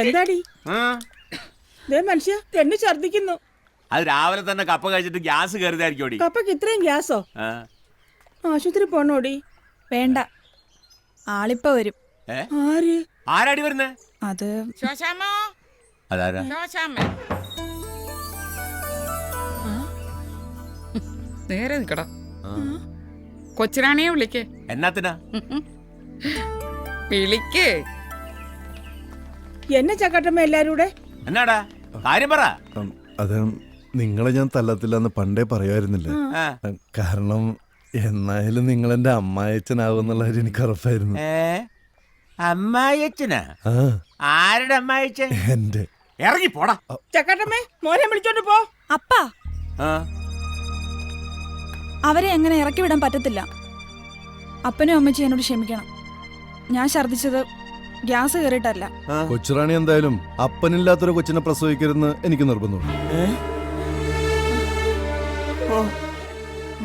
എന്താടി? ആ, ദേ മനുഷ്യ പെണ്ണ് ഛർദിക്കുന്നു അത് രാവിലെ തന്നെ കപ്പ കഴിച്ചിട്ട് ഗ്യാസ് കയറിയതായിരിക്കും കപ്പക്ക് കപ്പയ്ക്ക് ഇത്രയും ഗ്യാസോ? ആ. ആശുപത്രി പോണോടി? വേണ്ട. ആളിപ്പ വരും. ആര്? ആരാടി വരുന്നേ? അത് ശോശാമ്മോ. അതാരാ? ശോശാമ്മ. നേരെ നിക്കടാ. കൊച്ചിരാണിയെ വിളിക്കേ. എന്നാത്തിനാ വിളിക്കേ. എന്നെ ചക്കട്ടമ്മ എല്ലാരും കൂടെ എന്നാടാ? കാര്യം പറ. അത് നിങ്ങളെ ഞാൻ തല്ലത്തില്ലെന്ന് പണ്ടേ പറയുമായിരുന്നില്ല. കാരണം എന്നായാലും നിങ്ങൾ എന്റെ അമ്മായച്ചനാവുന്നുള്ള എനിക്ക് ഉറപ്പായിരുന്നു. ആ. ആരുടെ അമ്മായിച്ചൻ എന്റെ. ഇറങ്ങി പോടാ. ചക്കട്ടമ്മേ മോനെ വിളിച്ചോണ്ട് പോ. അപ്പാ. ആ. അവരെ എങ്ങനെ ഇറക്കി വിടാൻ പറ്റത്തില്ല. അപ്പനും അമ്മച്ചി എന്നോട് ക്ഷമിക്കണം. ഞാൻ ഛർദിച്ചത് ഗ്യാസ് കയറിയിട്ടല്ല. കൊച്ചുറാണി എന്തായാലും അപ്പനില്ലാത്തൊരു കൊച്ചിനെ പ്രസവിക്കരുതെന്ന് എനിക്ക് നിർബന്ധമുണ്ട്.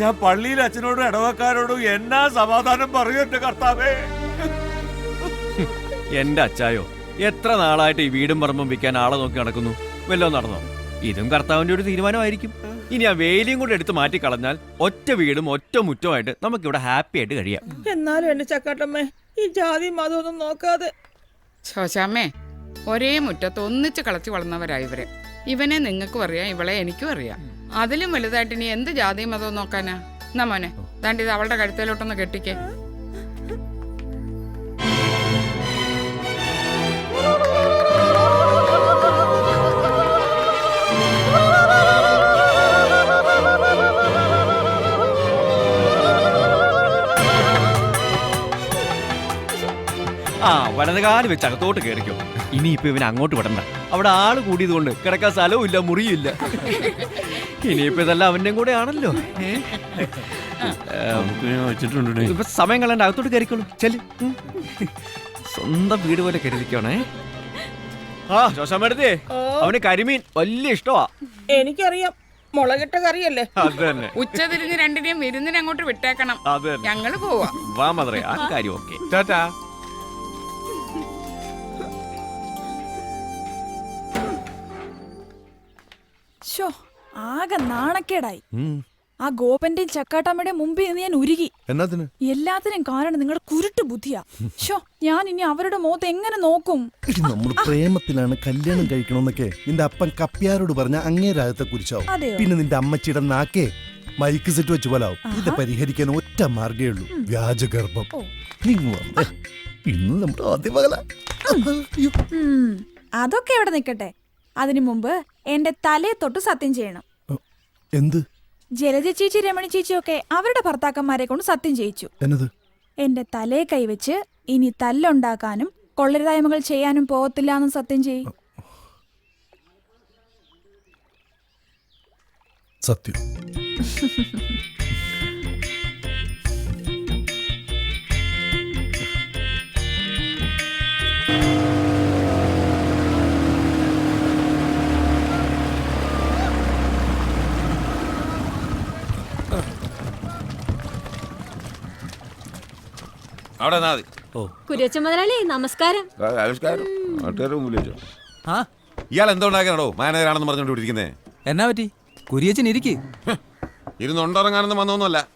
ഞാൻ പള്ളിയിൽ അച്ഛനോടും ഇടവക്കാരോടും എന്നാ സമാധാനം പറയൂ എന്റെ കർത്താവേ? എന്റെ അച്ചായോ എത്ര നാളായിട്ട് ഈ വീടും പറമ്പും വിൽക്കാൻ ആളെ നോക്കി നടക്കുന്നു? വല്ലോ നടന്നോ? ഇതും കർത്താവിന്റെ ഒരു തീരുമാനമായിരിക്കും. ഇനി ആ വേലിയും കൂടെ എടുത്ത് മാറ്റി കളഞ്ഞാൽ ഒറ്റ വീടും ഒറ്റ മുറ്റമായിട്ട് നമുക്ക് ഇവിടെ ഹാപ്പി ആയിട്ട് കഴിയാം. എന്നാലും എന്റെ ചക്കാട്ടമ്മേ ഈ ജാതി മതമൊന്നും നോക്കാതെ. ശോശാമ്മേ ഒരേ മുറ്റത്ത് ഒന്നിച്ച് കളച്ചു വളർന്നവരാ ഇവരെ. ഇവനെ നിങ്ങൾക്കും അറിയാം ഇവളെ എനിക്കും അറിയാം. അതിലും വലുതായിട്ട് ഇനി എന്ത് ജാതി മതവും നോക്കാനാ? എന്നാ മോനെ താണ്ടി ഇത് അവളുടെ കഴുത്തേലോട്ടൊന്ന് കെട്ടിക്കേ. ആ വലതുകാലം വെച്ച് അകത്തോട്ട് കയറിക്കോ. ഇനിയിപ്പോ ഇവൻ അങ്ങോട്ട് വിടണ്ട. അവിടെ ആൾ കൂടിയത് കൊണ്ട് കിടക്കാൻ സ്ഥലവും ഇല്ല മുറിയും ഇല്ല. ഇനിയിപ്പോ ഇതെല്ലാം അവന്റെയും കൂടെ ആണല്ലോ? ഇപ്പൊ സമയം കളണ്ട അകത്തോട്ട് കയറിക്കോളൂ. ചെൽ. സ്വന്തം വീട് പോലെ കരുതിക്കോണേ. ആ ശോശാമടുത്തേ അവന് കരിമീൻ വലിയ ഇഷ്ടമാ എനിക്കറിയാം. മുളകിട്ട കറിയല്ലേ. അത് തന്നെ. ഉച്ച തിരിഞ്ഞ് രണ്ടിനെയും വിരുന്നിന് അങ്ങോട്ട് വിട്ടേക്കണം. അത് തന്നെ. ഞങ്ങൾ പോവാ. വാ മദറേ ആ കാര്യം ഓക്കെ. ടാറ്റാ. ഷോ ആകെ നാണക്കേടായി. ആ ഗോപന്റെയും ചക്കാട്ടമ്മയുടെയും മുമ്പിൽ നിന്ന് ഞാൻ ഉരുകി. എന്നാത്തിന്? എല്ലാത്തിനും കാരണം നിങ്ങളുടെ കുരുട്ട് ബുദ്ധിയാ. ഷോ ഞാൻ ഇനി അവരുടെ മുഖത്ത് എങ്ങനെ നോക്കും? നമ്മൾ പ്രേമത്തിലാണ് കല്യാണം കഴിക്കണമെന്നൊക്കെ നിന്റെ അപ്പൻ കപ്പ്യാരോട് പറഞ്ഞ അങ്ങേ രാഗത്തെ കുറിച്ചാവും പിന്നെ നിന്റെ അമ്മച്ചിയുടെ നാക്കേ മൈക്ക് സെറ്റ് വെച്ച് പോലാവും. ഇത് പരിഹരിക്കാൻ ഒറ്റ മാർഗേ ഉള്ളൂ. വ്യാജഗർഭം. ഇന്ന് നമ്മുടെ ആദ്യ അതൊക്കെ എവിടെ നിൽക്കട്ടെ അതിനു മുമ്പ് എന്റെ തലയെ തൊട്ട് സത്യം ചെയ്യണം. എന്ത്? ജലജ ചേച്ചി രമണി ചേച്ചിയൊക്കെ അവരുടെ ഭർത്താക്കന്മാരെ കൊണ്ട് സത്യം ചെയ്യിച്ചു. എന്നത്? എന്റെ തലയെ കൈവച്ച് ഇനി തല്ലുണ്ടാക്കാനും കൊള്ളരുതായ്മകൾ ചെയ്യാനും പോകത്തില്ല എന്ന് സത്യം ചെയ്യും. സത്യം. അവിടെ നിന്നാ മതി. കുര്യച്ച മുതലാളി നമസ്കാരം. ആവിഷ്കാരം നാട്ടുകാരുടെ മുമ്പിൽ വെച്ചോ. ആ? ഇയാൾ എന്തുണ്ടാക്കാനോ മാനേജറാണെന്ന് പറഞ്ഞുകൊണ്ട് എന്നാ പറ്റി? കുരിയച്ചൻ ഇരിക്ക്. ഇരുന്ന് ഉണ്ടിറങ്ങാനൊന്നും വന്നൊന്നുമല്ല.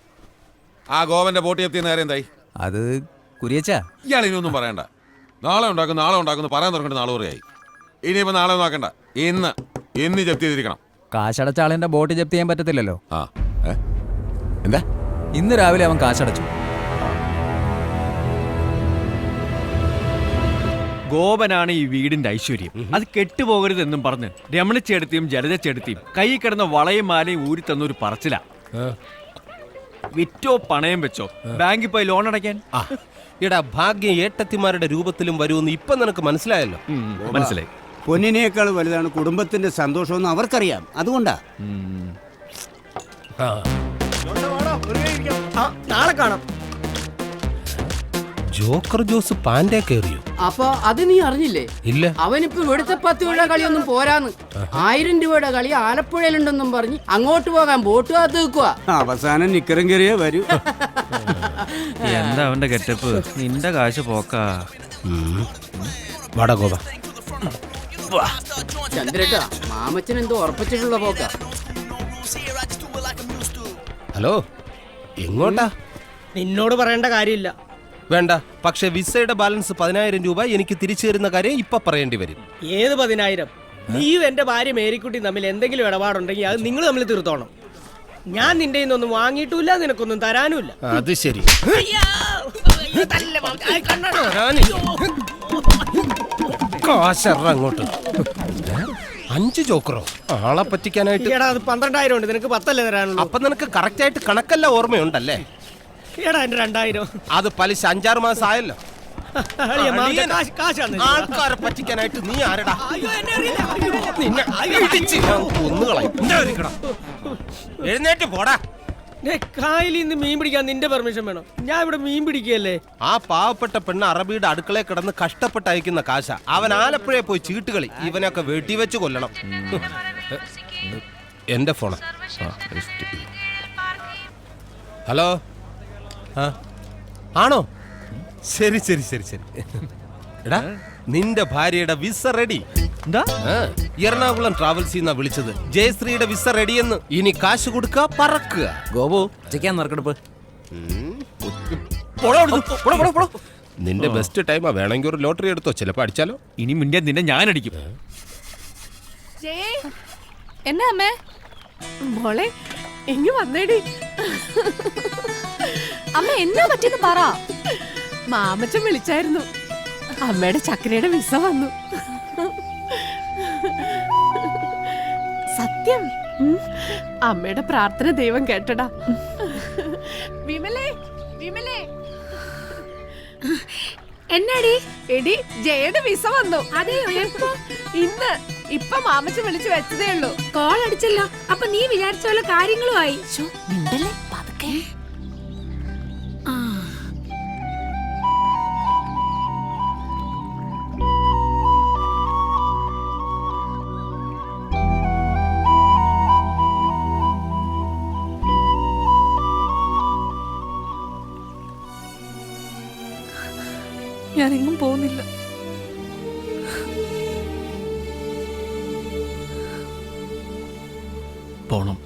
ആ ഗോവന്റെ ബോട്ടി എത്തിയെന്ന കാര്യം എന്തായി? അത് കുരിയച്ച. ഇയാൾ ഇനിയൊന്നും പറയണ്ട. നാളെ ഉണ്ടാക്കും നാളെ ഉണ്ടാക്കുന്നു പറയാൻ തുടങ്ങിട്ട് നാളെ പറയായി ഇനിയിപ്പോ നാളെ നോക്കണ്ട ഇന്ന് ഇന്ന് ജപ്തി ചെയ്തിരിക്കണം. കാശടച്ച ആളിന്റെ ബോട്ട് ജപ്തി ചെയ്യാൻ പറ്റത്തില്ലല്ലോ. ആ ഏ? എന്താ? ഇന്ന് രാവിലെ അവൻ കാശടച്ചു. ഗോപനാണ് ഈ വീടിന്റെ ഐശ്വര്യം. അത് കെട്ടുപോകരുതെന്നും പറഞ്ഞ് രമണിച്ചെടുത്തിയും ജലജച്ചെടുത്തിയും കൈ കിടന്ന വളയും മാലയും ഊരി തന്നൊരു പറച്ചില. വിറ്റോ പണയം വെച്ചോ? ബാങ്കിൽ പോയി ലോൺ അടയ്ക്കാൻ? എടാ ഭാഗ്യം ഏട്ടത്തിമാരുടെ രൂപത്തിലും വരുമെന്ന് ഇപ്പൊ നിനക്ക് മനസ്സിലായല്ലോ. മനസ്സിലായി. പൊന്നിനേക്കാൾ വലുതാണ് കുടുംബത്തിന്റെ സന്തോഷമെന്ന് അവർക്കറിയാം. അതുകൊണ്ടാ. നാളെ കാണാം. ജോക്കർ ജോസ് പാൻഡേ കയറിയോ? അപ്പൊ അത് നീ അറിഞ്ഞില്ലേ? ഇല്ല. അവനിപ്പോ ഇവിടുത്തെ പത്ത് രൂപ കളിയൊന്നും പോരാന്ന്. ആയിരം രൂപയുടെ കളി ആലപ്പുഴയിലുണ്ടെന്നും പറഞ്ഞ് അങ്ങോട്ട് പോകാൻ ബോട്ട് കാത്ത് നിൽക്കുക അവസാനം നിക്കറും കയറിയേ വരൂ. എന്താ അവന്റെ ഗെറ്റപ്പ്? നിന്റെ കാശ് പോക്കാ. വാടാ ഗോപ. ചന്ദ്രേട്ടാ മാമച്ചൻ എന്തോ ഉറപ്പിച്ചിട്ടുള്ള പോക്ക. ഹലോ എങ്ങോട്ടാ? നിന്നോട് പറയേണ്ട കാര്യമില്ല. വേണ്ട. പക്ഷെ വിസയുടെ ബാലൻസ് പതിനായിരം രൂപ എനിക്ക് തിരിച്ചു തരുന്ന കാര്യം ഇപ്പൊ പറയേണ്ടി വരും. ഏത് പതിനായിരം? നീയും എന്റെ ഭാര്യ മേരിക്കുട്ടി തമ്മിൽ എന്തെങ്കിലും ഇടപാടുണ്ടെങ്കിൽ അത് നിങ്ങൾ തമ്മിൽ തീർത്തോണം ഞാൻ നിന്റെ ഒന്നും വാങ്ങിയിട്ടില്ല നിനക്കൊന്നും തരാനുമില്ല. അത് ശരി. അങ്ങോട്ട്. അഞ്ച് ചോക്കറോ ആളെ പറ്റിക്കാനായിട്ട് അത് പന്ത്രണ്ടായിരം ഉണ്ട്. നിനക്ക് പത്തല്ലേ തരാനുള്ളൂ? അപ്പൊ നിനക്ക് കറക്റ്റ് ആയിട്ട് കണക്കല്ല ഓർമ്മയുണ്ടല്ലേ? എടാ എന്റെ രണ്ടായിരം. അത് പലിശ അഞ്ചാറ് മാസം ആയല്ലോ ആൾക്കാരെ പറ്റിക്കാനായിട്ട് നീ ആരടാ? അയ്യോ, എന്നെ അറിയില്ല. നിന്നെ ഇടിച്ച് ഞാൻ കൊന്നുകളയും. ഇങ്ങ് ഇരിക്കടാ. എഴുന്നേറ്റ് പോടാ. കായലിൽ നിന്ന് മീൻ പിടിക്കാൻ നിന്റെ പെർമിഷൻ വേണം. ഞാൻ ഇവിടെ മീൻ പിടിക്കുകയല്ലേ? ആ പാവപ്പെട്ട പെണ്ണ് അറബിയുടെ അടുക്കളയിൽ കിടന്ന് കഷ്ടപ്പെട്ട് അയക്കുന്ന കാശ. അവൻ ആലപ്പുഴയെ പോയി ചീട്ടുകളി ഇവനൊക്കെ വെട്ടിവെച്ച് കൊല്ലണം. എന്റെ ഫോണ്. ഹലോ? ആണോ? ശരി ശരി ശരി ശരി. എടാ നിന്റെ ഭാര്യയുടെ വിസ റെഡി. എന്താ? എറണാകുളം ട്രാവൽസിൽ നിന്നാ വിളിച്ചത്. ജയശ്രീയുടെ വിസ റെഡി എന്ന് ഇനി കാശ് കൊടുക്കുക പറക്കുക. ഗോപു ഉച്ചയ്ക്കാൻ നറുക്കെടുപ്പ്. നിന്റെ ബെസ്റ്റ് ടൈമാ വേണമെങ്കിൽ ഒരു ലോട്ടറി എടുത്തോ. ചിലപ്പോ അടിച്ചാലോ. ഇനി മിണ്ടിയാ നിന്നെ ഞാൻ അടിക്കും എന്നാ അമ്മേ? മോളെ എങ്ങി വന്നേടി? അമ്മ എന്നാ പറ്റിയെന്ന് പറ. മാമച്ചൻ വിളിച്ചായിരുന്നു. അമ്മയുടെ ചക്കരയുടെ വിസ വന്നു. സത്യം. അമ്മയുടെ പ്രാർത്ഥന ദൈവം കേട്ടടാ. വിമലേ വിമലേ. എന്നാടി? എടി ജയയുടെ വിസ വന്നു. അതെയോ? എപ്പോ? ഇന്ന്. ഇപ്പൊ മാമച്ചൻ വിളിച്ചു വെച്ചതേ ഉള്ളൂ. കോൾ അടിച്ചല്ലോ. അപ്പൊ നീ വിചാരിച്ച പോലെ കാര്യങ്ങളുമായി. മിണ്ടല്ലേ? ഞാൻ എങ്ങും പോകുന്നില്ല. പോണം.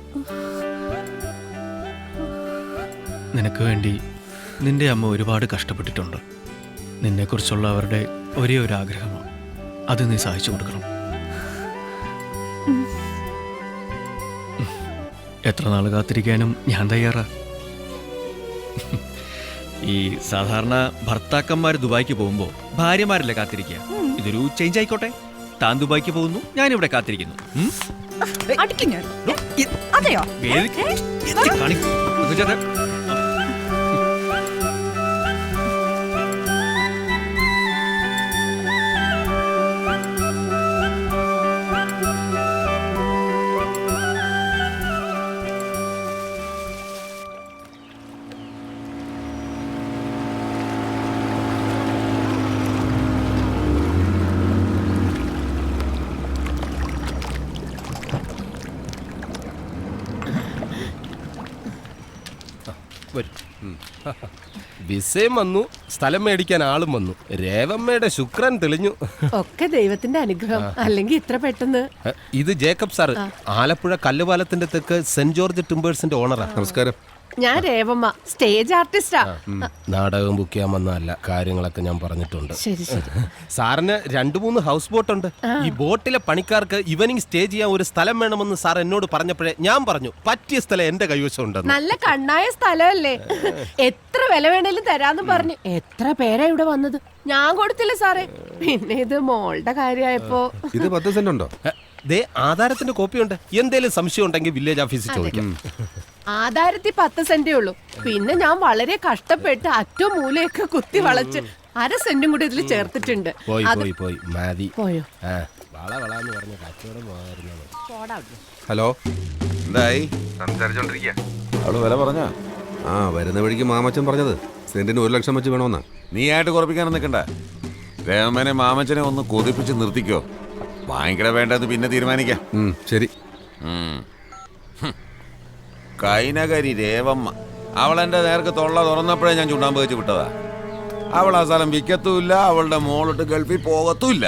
നിനക്ക് വേണ്ടി നിന്റെ അമ്മ ഒരുപാട് കഷ്ടപ്പെട്ടിട്ടുണ്ട്. നിന്നെക്കുറിച്ചുള്ള അവരുടെ ഒരേ ഒരു ആഗ്രഹമാണ്. അത് നീ സാധിച്ചു കൊടുക്കണം. എത്ര നാൾ കാത്തിരിക്കാനും ഞാൻ തയ്യാറാ. ഈ സാധാരണ ഭർത്താക്കന്മാർ ദുബായിക്ക് പോകുമ്പോൾ ഭാര്യമാരല്ലേ കാത്തിരിക്കുക ഇതൊരു ചേഞ്ച് ആയിക്കോട്ടെ. താൻ ദുബായിക്ക് പോകുന്നു ഇവിടെ കാത്തിരിക്കുന്നു. ഉം? അടിക്കും ഞാൻ. അതെയോ? കാണിക്കൂ. ചേട്ടാ. വിസയും വന്നു സ്ഥലം മേടിക്കാൻ ആളും വന്നു. രേവമ്മയുടെ ശുക്രൻ തെളിഞ്ഞു. ഒക്കെ ദൈവത്തിന്റെ അനുഗ്രഹം. അല്ലെങ്കിൽ ഇത്ര പെട്ടെന്ന്. ഇത് ജേക്കബ് സാർ ആലപ്പുഴ കല്ലുപാലത്തിന്റെ തെക്ക് സെന്റ് ജോർജ് ടിമ്പേഴ്സിന്റെ ഓണറാണ് നമസ്കാരം. ഞാൻ രേവമ്മ സ്റ്റേജ് ആർട്ടിസ്റ്റാ. നാടകം ബുക്ക് ചെയ്യാൻ വന്നതല്ല കാര്യങ്ങളൊക്കെ ഞാൻ പറഞ്ഞിട്ടുണ്ട്. ശരി ശരി. സാറിന് രണ്ടു മൂന്ന് ഹൗസ് ബോട്ട് ഉണ്ട്. ഈ ബോട്ടിലെ പണിക്കാർക്ക് ഇവനിങ് സ്റ്റേ ചെയ്യാൻ ഒരു സ്ഥലം വേണമെന്ന് സാർ എന്നോട് പറഞ്ഞപ്പോഴേ ഞാൻ പറഞ്ഞു പറ്റിയ സ്ഥലം എന്റെ കൈവശം ഉണ്ടെന്ന് നല്ല കണ്ണായ സ്ഥലമല്ലേ? എത്ര വില വേണേലും തരാന്ന് പറഞ്ഞു. എത്ര പേരാ ഇവിടെ വന്നത്? ഞാൻ കൊടുത്തില്ല സാറേ. പിന്നെ ഇത് മോളുടെ കാര്യമായപ്പോ. ഇത് പത്ത് സെന്റ് ഉണ്ടോ? ദേ ആധാരത്തിന്റെ കോപ്പി ഉണ്ട്. എന്തേലും സംശയം ഉണ്ടെങ്കിൽ വില്ലേജ് ഓഫീസിൽ ചോദിക്കാം. ആധാരത്തി പത്ത് സെന്റേ ഉള്ളൂ. പിന്നെ ഞാൻ വളരെ കഷ്ടപ്പെട്ട് അറ്റവും മൂലയൊക്കെ കുത്തി വളച്ച് അര സെന്റും കൂടി ഇതിൽ ചേർത്തിട്ടുണ്ട്. പോയി അത് പോയി പോയി. മതി. പോയോ? ആ. വള പറഞ്ഞ കച്ചവടം പോകാറുള്ളത് പോടാ അവിടുന്ന്. ഹലോ? എന്തായി? അവൾ വില പറഞ്ഞ? ആ വരുന്ന വഴിക്ക് മാമച്ചൻ പറഞ്ഞത്. സെന്റിന് ഒരു ലക്ഷം വെച്ച് വേണമെന്നാ നീ ആയിട്ട് കുറപ്പിക്കാനും നിൽക്കണ്ട രേമനെ മാമച്ചനെ ഒന്ന് കൊതിപ്പിച്ച് നിർത്തിക്കോ. ഭയങ്കര വേണ്ടത് പിന്നെ തീരുമാനിക്കാം. ശരി. കൈനകരി രേവമ്മ. അവൾ എന്റെ നേർക്ക് തൊള്ള തുറന്നപ്പോഴേ ഞാൻ ചുണ്ടാമ്പ് വെച്ച് വിട്ടതാ. അവൾ ആ സ്ഥലം വിൽക്കത്തുമില്ല അവളുടെ മോളിട്ട് ഗൾഫിൽ പോകത്തുമില്ല.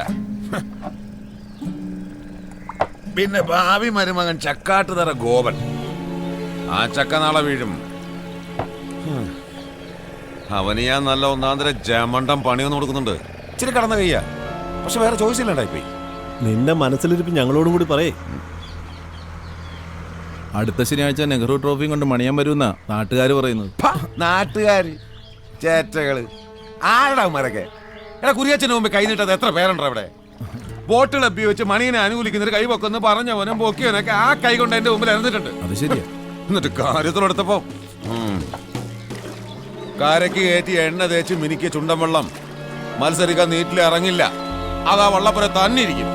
പിന്നെ ഭാവി മരുമകൻ ചക്കാട്ടുതറ ഗോപൻ. ആ ചക്ക നാളെ വീഴും. അവന് ഞാൻ നല്ല ഒന്നാന്തര ജമണ്ടം പണിയൊന്നും കൊടുക്കുന്നുണ്ട്. ഇച്ചിരി കടന്ന കയ്യാ. പക്ഷെ വേറെ ചോയ്സ് ഇല്ലണ്ടായിപ്പോയി നിന്റെ മനസ്സിലിരിപ്പ് ഞങ്ങളോടും കൂടി പറയേ. അടുത്ത ശനിയാഴ്ച നെഹ്റു ട്രോഫിയും കൊണ്ട് മണിയാൻ വരുമെന്നാ നാട്ടുകാർ പറയുന്നത്. നാട്ടുകാര് ചേറ്റകൾ ആരുടെ മരക്കെ എടാ കുരിയച്ചന് മുമ്പ് കൈ നീട്ടത് എത്ര പേരുണ്ടോ അവിടെ? ബോട്ട് ക്ലബ്ബി വെച്ച് അനുകൂലിക്കുന്ന അനുകൂലിക്കുന്നൊരു കൈ പൊക്കൊന്ന് പറഞ്ഞവനും പൊക്കിയവനൊക്കെ ആ കൈ കൊണ്ട് എന്റെ മുമ്പിൽ ഇറന്നിട്ടുണ്ട് അത് ശരിയാ. എന്നിട്ട് കാര്യത്തിലെടുത്തപ്പോ കാരയ്ക്ക് കാരക്ക് കയറ്റി എണ്ണ തേച്ച് മിനിക്ക് ചുണ്ടൻ വെള്ളം മത്സരിക്കാൻ നീറ്റിൽ ഇറങ്ങില്ല അതാ വള്ളപ്പുര തന്നെ ഇരിക്കും